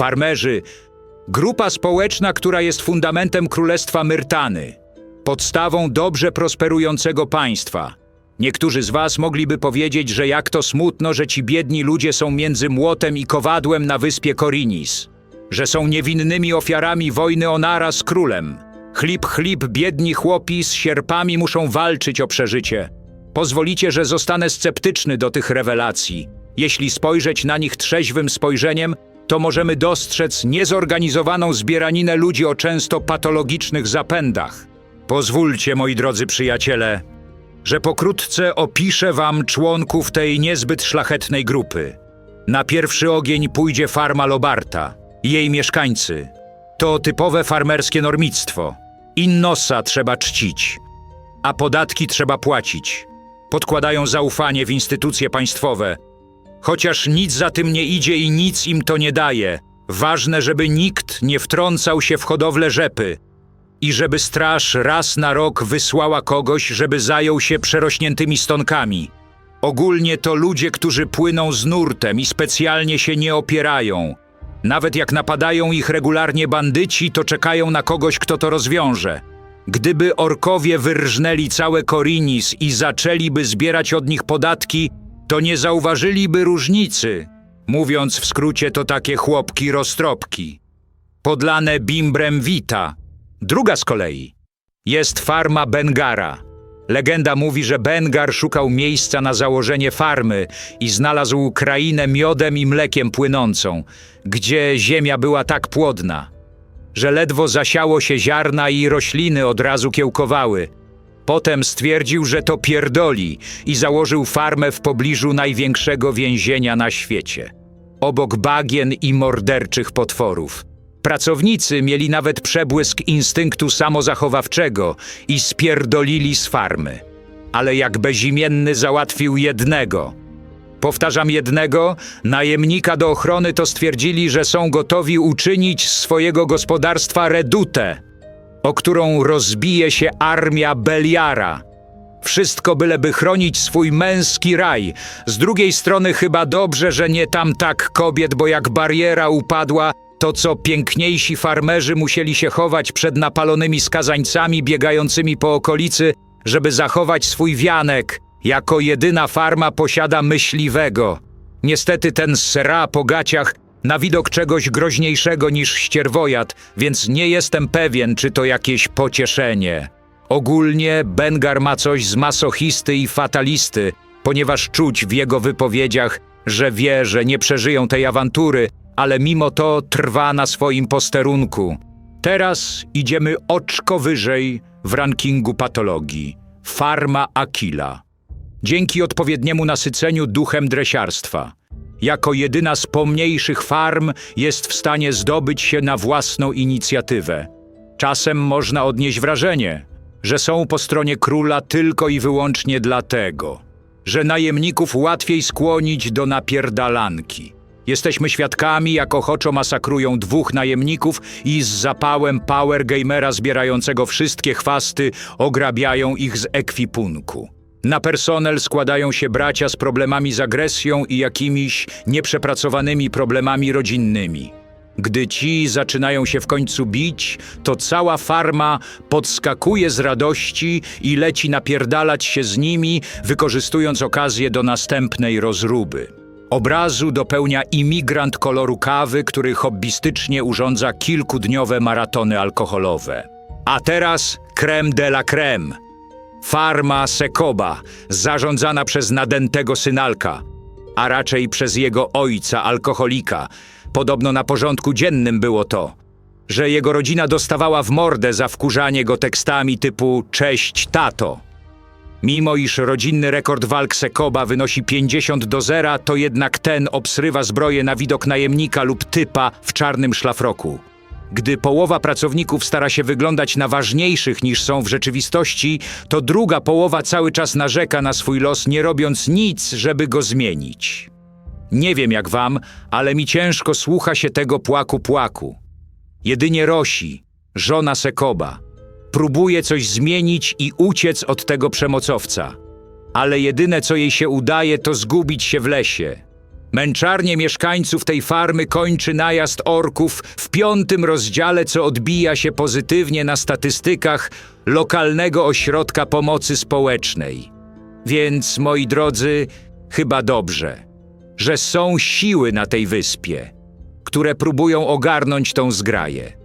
Farmerzy, grupa społeczna, która jest fundamentem Królestwa Myrtany, podstawą dobrze prosperującego państwa. Niektórzy z was mogliby powiedzieć, że jak to smutno, że ci biedni ludzie są między młotem i kowadłem na wyspie Korinis, że są niewinnymi ofiarami wojny Onara z królem. Chlip, chlip, biedni chłopi z sierpami muszą walczyć o przeżycie. Pozwolicie, że zostanę sceptyczny do tych rewelacji. Jeśli spojrzeć na nich trzeźwym spojrzeniem, to możemy dostrzec niezorganizowaną zbieraninę ludzi o często patologicznych zapędach. Pozwólcie, moi drodzy przyjaciele, że pokrótce opiszę wam członków tej niezbyt szlachetnej grupy. Na pierwszy ogień pójdzie farma Lobarta i jej mieszkańcy. To typowe farmerskie normictwo. Innosa trzeba czcić, a podatki trzeba płacić. Podkładają zaufanie w instytucje państwowe. Chociaż nic za tym nie idzie i nic im to nie daje. Ważne, żeby nikt nie wtrącał się w hodowlę rzepy i żeby straż raz na rok wysłała kogoś, żeby zajął się przerośniętymi stonkami. Ogólnie to ludzie, którzy płyną z nurtem i specjalnie się nie opierają. Nawet jak napadają ich regularnie bandyci, to czekają na kogoś, kto to rozwiąże. Gdyby orkowie wyrżnęli całe Korinis i zaczęliby zbierać od nich podatki, to nie zauważyliby różnicy. Mówiąc w skrócie, to takie chłopki roztropki. Podlane bimbrem wita. Druga z kolei jest farma Bengara. Legenda mówi, że Bengar szukał miejsca na założenie farmy i znalazł krainę miodem i mlekiem płynącą, gdzie ziemia była tak płodna, że ledwo zasiało się ziarna i rośliny od razu kiełkowały. Potem stwierdził, że to pierdoli i założył farmę w pobliżu największego więzienia na świecie, obok bagien i morderczych potworów. Pracownicy mieli nawet przebłysk instynktu samozachowawczego i spierdolili z farmy. Ale jak bezimienny załatwił jednego. Powtarzam jednego, najemnika do ochrony to stwierdzili, że są gotowi uczynić swojego gospodarstwa redutę, o którą rozbije się armia Beliara. Wszystko byleby chronić swój męski raj. Z drugiej strony chyba dobrze, że nie tam tak kobiet, bo jak bariera upadła, to co piękniejsi farmerzy musieli się chować przed napalonymi skazańcami biegającymi po okolicy, żeby zachować swój wianek. Jako jedyna farma posiada myśliwego. Niestety ten sra po gaciach na widok czegoś groźniejszego niż ścierwojad, więc nie jestem pewien, czy to jakieś pocieszenie. Ogólnie Bengar ma coś z masochisty i fatalisty, ponieważ czuć w jego wypowiedziach, że wie, że nie przeżyją tej awantury, ale mimo to trwa na swoim posterunku. Teraz idziemy oczko wyżej w rankingu patologii. Farma Aquila. Dzięki odpowiedniemu nasyceniu duchem dresiarstwa. Jako jedyna z pomniejszych farm jest w stanie zdobyć się na własną inicjatywę. Czasem można odnieść wrażenie, że są po stronie króla tylko i wyłącznie dlatego, że najemników łatwiej skłonić do napierdalanki. Jesteśmy świadkami, jak ochoczo masakrują dwóch najemników i z zapałem power gamera zbierającego wszystkie chwasty ograbiają ich z ekwipunku. Na personel składają się bracia z problemami z agresją i jakimiś nieprzepracowanymi problemami rodzinnymi. Gdy ci zaczynają się w końcu bić, to cała farma podskakuje z radości i leci napierdalać się z nimi, wykorzystując okazję do następnej rozruby. Obrazu dopełnia imigrant koloru kawy, który hobbystycznie urządza kilkudniowe maratony alkoholowe. A teraz creme de la creme. Farma Sekoba, zarządzana przez nadętego synalka, a raczej przez jego ojca, alkoholika. Podobno na porządku dziennym było to, że jego rodzina dostawała w mordę za wkurzanie go tekstami typu Cześć, tato. Mimo iż rodzinny rekord walk Sekoba wynosi 50 do 0, to jednak ten obsrywa zbroję na widok najemnika lub typa w czarnym szlafroku. Gdy połowa pracowników stara się wyglądać na ważniejszych niż są w rzeczywistości, to druga połowa cały czas narzeka na swój los, nie robiąc nic, żeby go zmienić. Nie wiem jak wam, ale mi ciężko słucha się tego płaku-płaku. Jedynie Rosi, żona Sekoba, próbuje coś zmienić i uciec od tego przemocowca. Ale jedyne co jej się udaje, to zgubić się w lesie. Męczarnie mieszkańców tej farmy kończy najazd orków w piątym rozdziale, co odbija się pozytywnie na statystykach lokalnego ośrodka pomocy społecznej. Więc, moi drodzy, chyba dobrze, że są siły na tej wyspie, które próbują ogarnąć tą zgraję.